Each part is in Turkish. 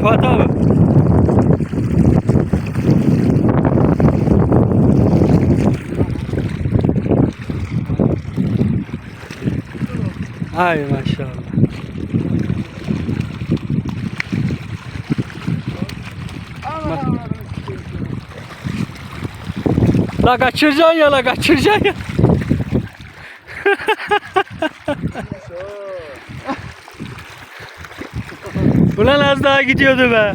Fuat abi. Ay maşallah. La kaçıracaksın ya la kaçıracaksın ya. Ulan az daha gidiyordu be.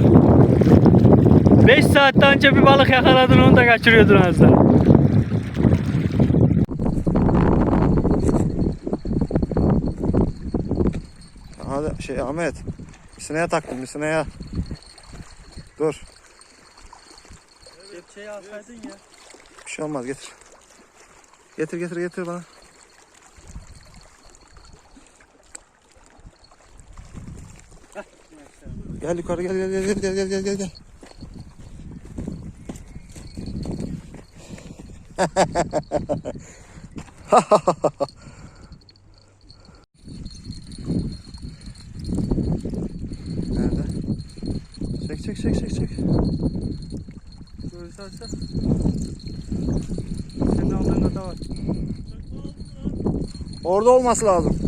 5 saatten önce bir balık yakaladın onu da kaçırıyordun az daha. Hadi şey Ahmet. Misineye taktım misineye. Dur. Kepçeyi alsaydın ya. Bir şey olmaz getir. Getir getir getir bana. Gel yukarı gel gel gel gel gel gel gel gel. Nerede? Çek çek çek çek çek. Görürsen Senin aldığında da var. Orada olması lazım.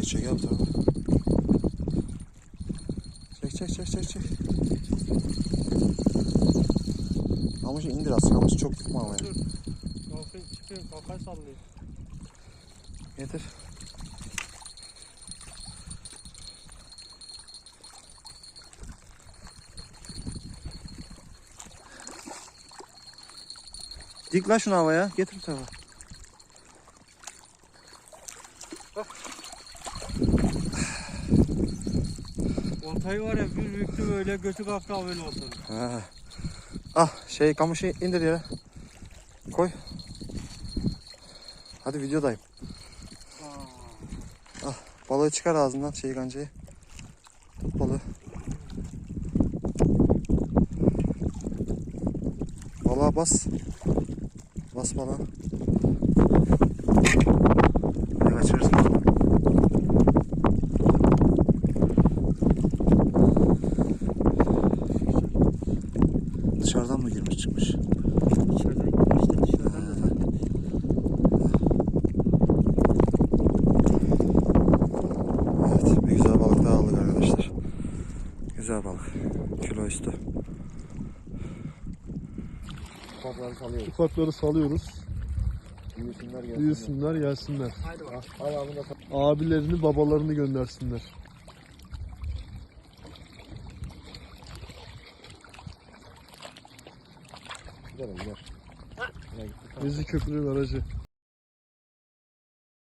Geçiyor gel bu tarafa. Çek çek çek çek çek. Kamışı indir az kamışı çok tutma ama ya. Kalkın çıkıyor kafayı sallıyor. Getir. Dik lan şunu havaya. Getir bu tarafa. Oltayı var ya bir büktü böyle götü kalktı böyle oldu. Ha. Ah şey kamışı indir yere. Koy. Hadi videodayım. Balığı çıkar ağzından şey kancayı. Tut balığı. Balığa bas. Bas balığa. Güzel balık. Kilo üstü. Topları salıyoruz. Ufakları salıyoruz. Büyüsünler gelsinler. Büyüsünler, gelsinler. Haydi bak. Ayağımda Abilerini, babalarını göndersinler. gidelim gider. Gezi Köprü Barajı.